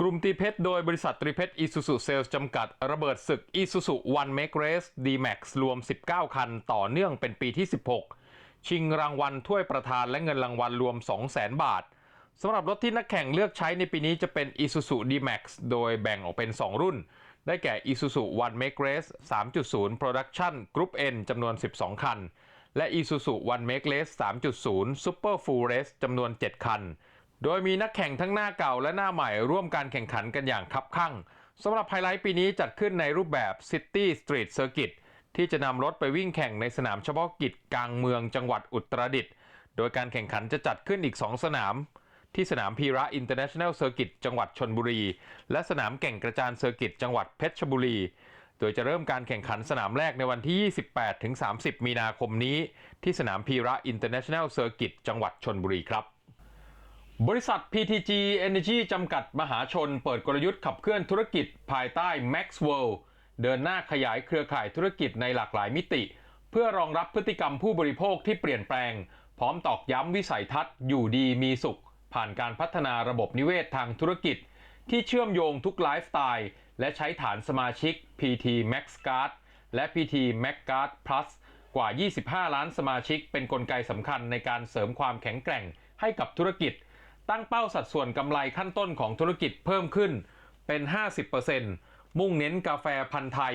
กลุ่มตีเพชรโดยบริษัทตรีเพชรอีซูซูเซลส์จำกัด ระเบิดศึกอีซูซูวันเมกเรสดีแม็กซ์รวม 19 คันต่อเนื่องเป็นปีที่ 16 ชิงรางวัลถ้วยประธานและเงินรางวัลรวม 200,000 บาทสำหรับรถที่นักแข่งเลือกใช้ในปีนี้จะเป็น Isuzu D-Max โดยแบ่งออกเป็น 2 รุ่น ได้แก่ Isuzu One Make Race 3.0 Production Group N จำนวน 12 คัน และ Isuzu One Make Race 3.0 Super Full Race จำนวน 7 คัน โดยมีนักแข่งทั้งหน้าเก่าและหน้าใหม่ร่วมการแข่งขันกันอย่างคับคั่งสำหรับไฮไลท์ปีนี้จัดขึ้นในรูปแบบ City Street Circuit ที่จะนำรถไปวิ่งแข่งในสนามเฉพาะกิจกลางเมืองจังหวัดอุตรดิตถ์โดยการแข่งขันจะจัดขึ้นอีก 2 สนาม ที่สนามพีระอินเตอร์เนชั่นแนลเซอร์กิตจังหวัดชนบุรี และสนามแก่งกระจานเซอร์กิตจังหวัดเพชรบุรี โดยจะเริ่มการแข่งขันสนามแรกในวันที่ 28-30 มีนาคมนี้ ที่สนามพีระอินเตอร์เนชั่นแนลเซอร์กิตจังหวัดชนบุรีครับ บริษัท PTG Energy จำกัดมหาชน เปิดกลยุทธ์ขับเคลื่อนธุรกิจภายใต้ Max World เดินหน้าขยายเครือข่ายธุรกิจในหลากหลายมิติ เพื่อรองรับพฤติกรรมผู้บริโภคที่เปลี่ยนแปลง พร้อมตอกย้ำวิสัยทัศน์อยู่ดีมีสุข ผ่านการพัฒนาระบบนิเวศทางธุรกิจ ที่เชื่อมโยงทุกไลฟ์สไตล์และใช้ฐานสมาชิก PT Max Card และ PT Max Card Plus กว่า 25 ล้านสมาชิก เป็นนกลไกสำคัญในการเสริมความแข็งแกร่งให้กับธุรกิจ ตั้งเป้าสัดส่วนกำไรขั้นต้นของธุรกิจเพิ่มขึ้นเป็น 50%มุ่งเน้นกาแฟพันธุ์ไทย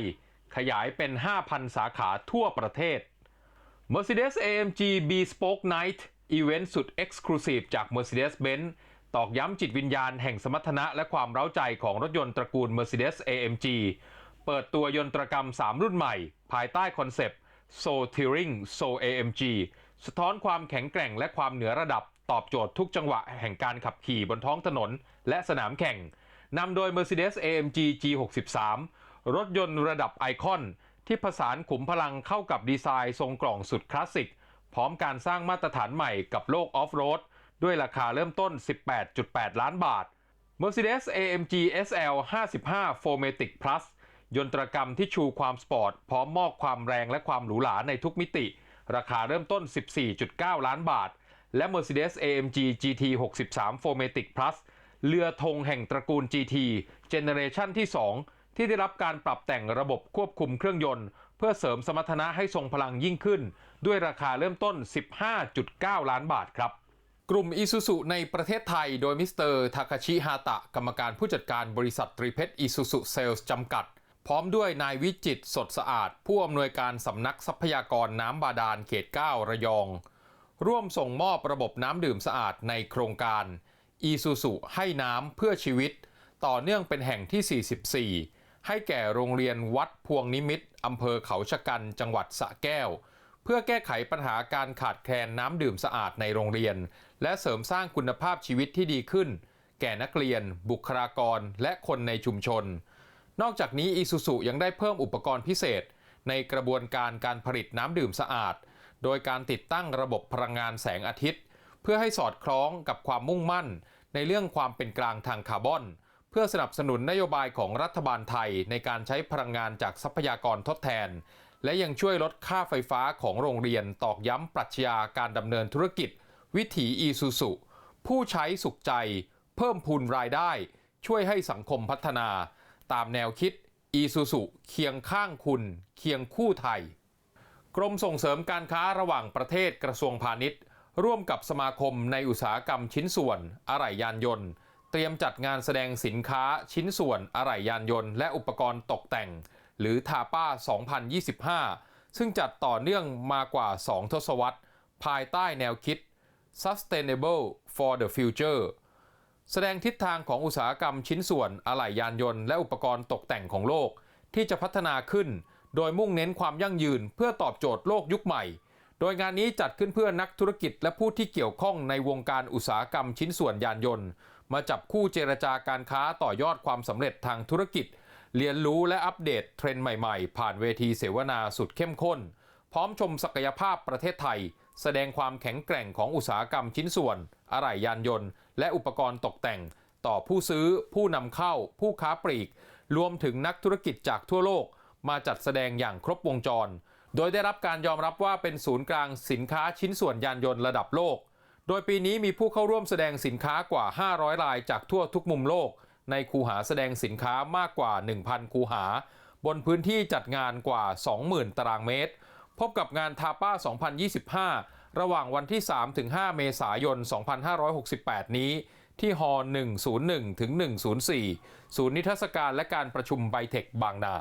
ขยายเป็น 5,000 สาขาทั่วประเทศ Mercedes AMG Bespoke Night อีเวนต์สุด Exclusive จาก Mercedes-Benz ตอกย้ำจิตวิญญาณแห่งสมรรถนะและความเร้าใจของรถยนต์ตระกูล Mercedes AMG เปิดตัวยนตรกรรม 3 รุ่นใหม่ ภายใต้คอนเซปต์ Soul Touring Soul AMG สะท้อนความแข็งแกร่งและความเหนือระดับตอบโจทย์ทุกจังหวะแห่งการขับขี่บนท้องถนนและสนามแข่งนำโดย Mercedes AMG G63 รถยนต์ระดับไอคอน ที่ผสานขุมพลังเข้ากับดีไซน์ทรงกล่องสุดคลาสสิก พร้อมการสร้างมาตรฐานใหม่กับโลกออฟโรดด้วยราคาเริ่มต้น 18.8 ล้านบาท Mercedes AMG SL 55 4matic Plus ยนตรกรรมที่ชูความสปอร์ต พร้อมมอบความแรงและความหรูหราในทุกมิติ ราคาเริ่มต้น 14.9 ล้านบาท และ Mercedes AMG GT 63 4matic Plus เรือธงแห่งตระกูล GT เจเนเรชันที่ 2 ที่ได้รับการปรับแต่งระบบควบคุมเครื่องยนต์ เพื่อเสริมสมรรถนะให้ทรงพลังยิ่งขึ้น ด้วยราคาเริ่มต้น 15.9 ล้านบาทครับ กลุ่มอีซูซูในประเทศไทยโดยมิสเตอร์ทาคาชิฮาตะ กรรมการผู้จัดการบริษัทตรีเพชรอีซูซูเซลส์จำกัด พร้อมด้วยนายวิจิตสดสะอาด ผู้อำนวยการสำนักทรัพยากรน้ำบาดาลเขต 9 ระยอง ร่วมส่งมอบระบบน้ำดื่มสะอาดในโครงการอีซูซูให้น้ำเพื่อชีวิต ต่อเนื่องเป็นแห่งที่ 44 ให้แก่โรงเรียนวัดพวงนิมิตอำเภอเขาชะกันจังหวัดสะแก้ว เพื่อแก้ไขปัญหาการขาดแคลนน้ำดื่มสะอาดในโรงเรียน และเสริมสร้างคุณภาพชีวิตที่ดีขึ้น แก่นักเรียน บุคลากร และคนในชุมชน นอกจากนี้อีซูซูยังได้เพิ่มอุปกรณ์พิเศษ ในกระบวนการการผลิตน้ำดื่มสะอาด โดยการติดตั้งระบบพลังงานแสงอาทิตย์ เพื่อให้สอดคล้องกับความมุ่งมั่น ในเรื่องความเป็นกลางทางคาร์บอน เพื่อสนับสนุนนโยบายของรัฐบาลไทยในการใช้พลังงานจากทรัพยากรทดแทน และยังช่วยลดค่าไฟฟ้าของโรงเรียนตอกย้ำปรัชญาการดำเนินธุรกิจ วิถีอีซูซุผู้ใช้สุขใจ เพิ่มพูนรายได้ ช่วยให้สังคมพัฒนา ตามแนวคิดอีซูซุเคียงข้างคุณ เคียงคู่ไทย กรมส่งเสริมการค้าระหว่างประเทศกระทรวงพาณิชย์ ร่วมกับสมาคมในอุตสาหกรรมชิ้นส่วนอะไหล่ยานยนต์ เตรียมจัดงานแสดงสินค้าชิ้นส่วนอะไหล่ยานยนต์ และอุปกรณ์ตกแต่ง หรือทาป้า 2025 ซึ่งจัดต่อเนื่องมากว่า 2 ทศวรรษ ภายใต้แนวคิด Sustainable for the Future แสดงทิศทางของอุตสาหกรรมชิ้นส่วนอะไหล่ยานยนต์และอุปกรณ์ตกแต่งของโลก ที่จะพัฒนาขึ้น โดยมุ่งเน้นความยั่งยืนเพื่อตอบโจทย์โลกยุคใหม่ โดยงานนี้จัดขึ้นเพื่อนักธุรกิจและผู้ที่เกี่ยวข้องในวงการอุตสาหกรรมชิ้นส่วนยานยนต์ มาจับคู่เจรจาการค้าต่อยอดความสำเร็จทางธุรกิจ เรียนรู้และอัปเดตเทรนด์ใหม่ๆ ผ่านเวทีเสวนาสุดเข้มข้น พร้อมชมศักยภาพประเทศไทย แสดงความแข็งแกร่งของอุตสาหกรรมชิ้นส่วนอะไหล่ยานยนต์ และอุปกรณ์ตกแต่ง ต่อผู้ซื้อ ผู้นำเข้า ผู้ค้าปลีก รวมถึงนักธุรกิจจากทั่วโลก มาจัดแสดงอย่างครบวงจร โดยได้รับการยอมรับว่าเป็นศูนย์กลางสินค้าชิ้นส่วนยานยนต์ระดับโลก โดยปีนี้มีผู้เข้าร่วมแสดงสินค้ากว่า 500 รายจากทั่วทุกมุมโลก ในคูหาแสดงสินค้ามากกว่า 1,000 คูหา บนพื้นที่จัดงานกว่า 20,000 ตารางเมตร พบกับงานทาป้า 2025 ระหว่างวันที่3-5เมษายน 2568 นี้ ที่ฮอ101 ถึง 104 ศูนย์นิทรรศการและการประชุมไบเทคบางนา